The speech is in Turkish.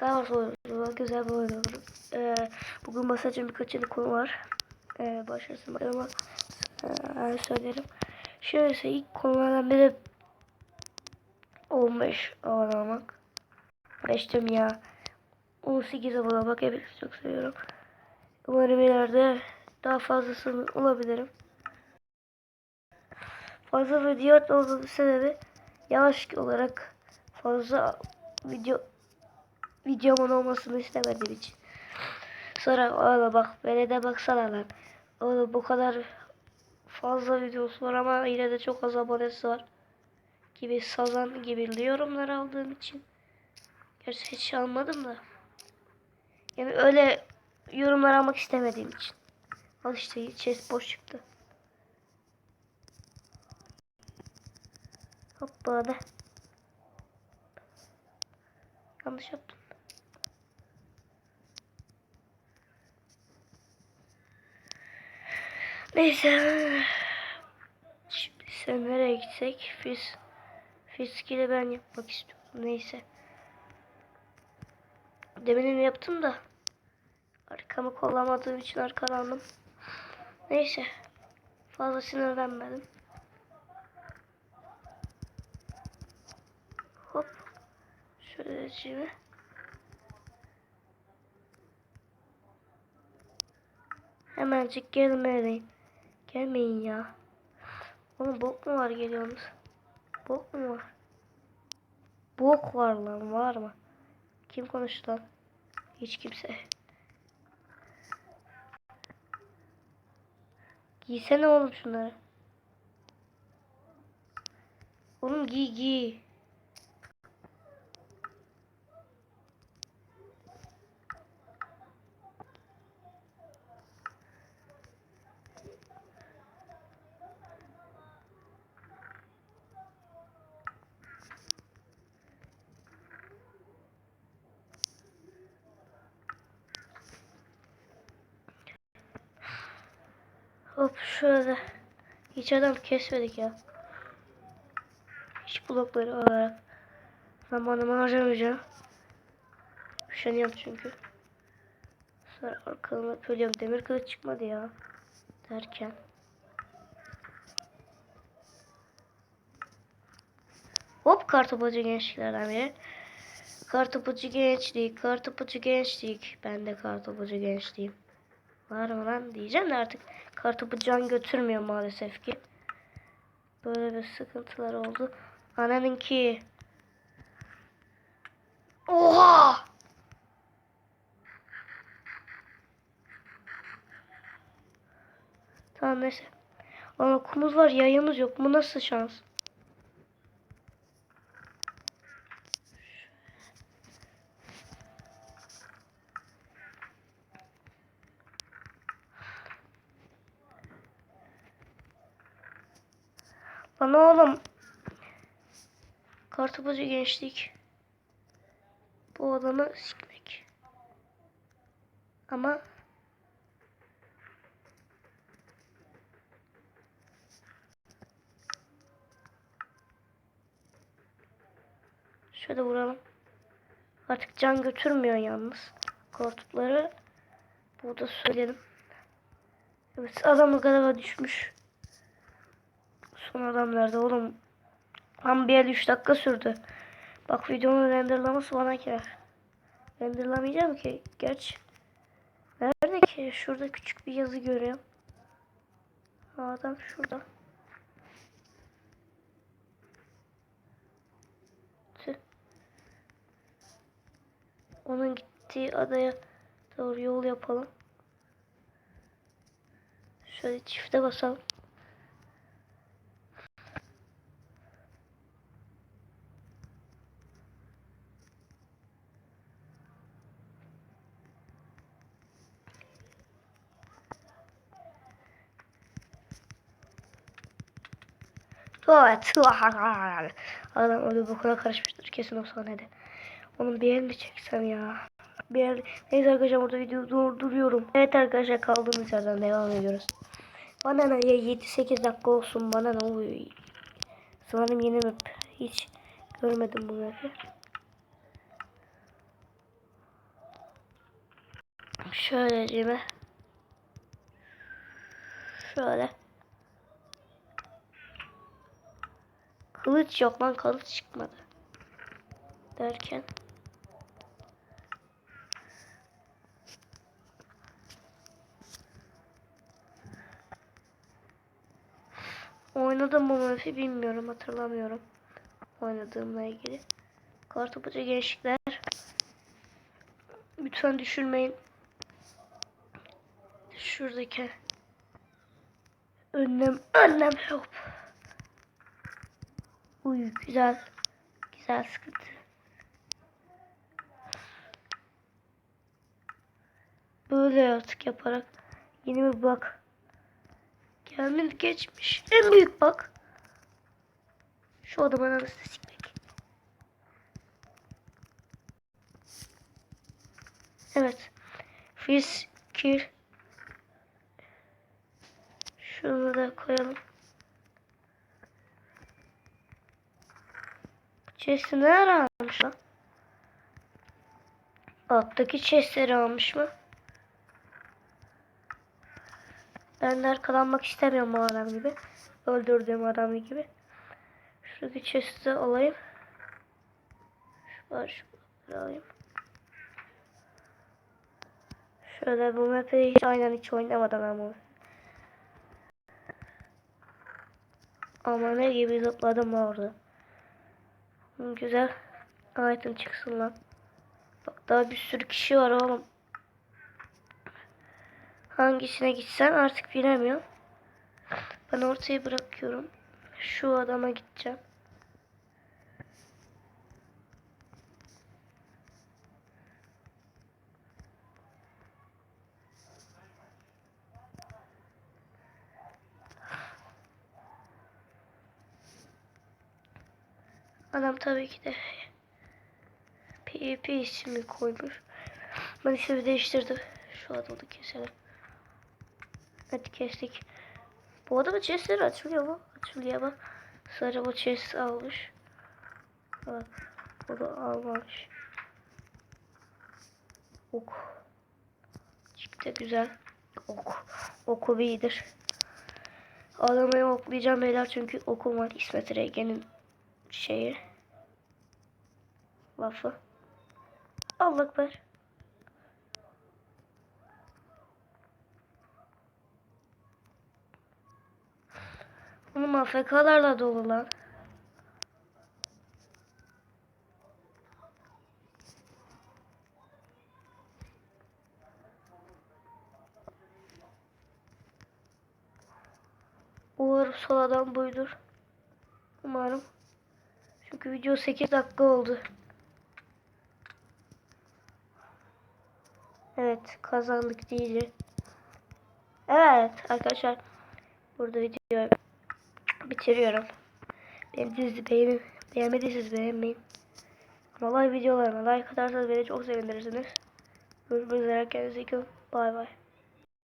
Soruyorlar. Güzel bir oyun olur. Ee, bugün basacağım birkaç yeni konu var. Ee, başlasın ama ee, söylerim. Şöyle ilk konulardan biri 15 abone olmak. 5 diyorum ya. 18 abone olmak hepinizi çok seviyorum. Umarım ileride daha fazlasını olabilirim. Fazla video atmamın sebebi yavaş olarak fazla video videomun olmasını istemediğim için. Sonra oğlum bak belede baksana lan. Oğlum bu kadar fazla videosu var ama yine de çok az abonesi var. Gibi sazan gibi yorumlar aldığım için. Gerçi hiç almadım da. Yani öyle yorumlar almak istemediğim için. Al işte chest boş çıktı. Hop böyle. Yanlış yaptım. Neyse. Şimdi sen nereye gitsek? Fiz. Fiskili ben yapmak istiyorum. Neyse. Demin yaptım da. Arkamı kollamadığım için arkalandım. Neyse. Fazla sinirlenmedim. Hop. Şöyle şimdi. Hemencik gelmeyin. Gelmeyin ya. Oğlum bok mu var geliyorsunuz? Bok mu var? Bok var lan var mı? Kim konuştu lan? Hiç kimse. Giysene oğlum şunları. Oğlum giy giy. Şöyle. Hiç adam kesmedik ya. Hiç blokları olarak. Zamanımı harcamayacağım. Üşeniyorum çünkü. Sonra arkamda söylüyorum demir kılıç çıkmadı ya. Derken. Hop kartopacı gençlerden biri. Kartopacı gençlik, kartopacı gençlik. Ben de kartopacı gençliğim. Var mı lan diyeceğim de artık kartopu can götürmüyor maalesef ki. Böyle bir sıkıntılar oldu. Ananınki. Oha! Tamam neyse. Ama kumuz var yayımız yok. Bu nasıl şans? Bana oğlum. Kartopucu gençlik. Bu adamı sikmek. Ama Şöyle vuralım. Artık can götürmüyor yalnız. Kortupları burada söyleyelim. Evet adam galiba düşmüş. Son adam nerede oğlum? Tam bir 3 dakika sürdü. Bak videonun renderlaması bana girer. Renderlamayacağım ki. Geç. Nerede ki? Şurada küçük bir yazı görüyorum. Adam şurada. Onun gittiği adaya doğru yol yapalım. Şöyle çifte basalım. Evet. Adam öyle bokuna karışmıştır kesin o sahnede. Onun bir yerini çeksem ya. Bir yer... Neyse arkadaşlar burada videoyu durduruyorum. Evet arkadaşlar kaldığımız yerden devam ediyoruz. Bana ne ya 7-8 dakika olsun bana ne oluyor. Sanırım yeni map. Hiç görmedim bu map'i. Şöyle mi? Şöyle. Kılıç yok lan kılıç çıkmadı. Derken. Oynadım mı map'i bilmiyorum hatırlamıyorum. Oynadığımla ilgili. Kartopucu gençlikler. Lütfen düşürmeyin. Şuradaki önlem önlem hop. Uy güzel. Güzel sıkıntı. Böyle artık yaparak yeni bir bak. Gelmedi geçmiş. En büyük bak. Şu adamın anasını sikmek. Evet. Fizz kir. Şunu da koyalım. Chest'i ne ara almış lan? Alttaki chest'leri almış mı? Ben de arkalanmak istemiyorum o adam gibi. Öldürdüğüm adam gibi. Şuradaki chest'i alayım. Şu var şu alayım. Şöyle bu map'i hiç aynen hiç oynamadım bu. Ama ne gibi zıpladım orada. Güzel. Item çıksın lan. Bak daha bir sürü kişi var oğlum. Hangisine gitsen artık bilemiyorum. Ben ortaya bırakıyorum. Şu adama gideceğim. Adam tabii ki de PvP ismi koymuş. Ben ismi değiştirdim. Şu adamı keselim. Hadi kestik. Bu adamın chestleri açılıyor mu? Açılıyor ama sarı bu chest almış. Bak bu da almamış. Ok. Çıktı güzel. Ok. Oku iyidir. Adamı oklayacağım beyler çünkü okum var. İsmet Regen'in şeyi. Lafı. Allah ver. Oğlum AFK'larla dolu lan. Umarım sol adam buydur. Umarım. Çünkü video 8 dakika oldu. Evet kazandık değil. Evet arkadaşlar. Burada videoyu bitiriyorum. Benim dizi beğenin. Beğenmediyseniz beğenmeyin. Ama like videolarıma like atarsanız beni çok sevinirsiniz. Görüşmek üzere. Kendinize iyi. Bay bay.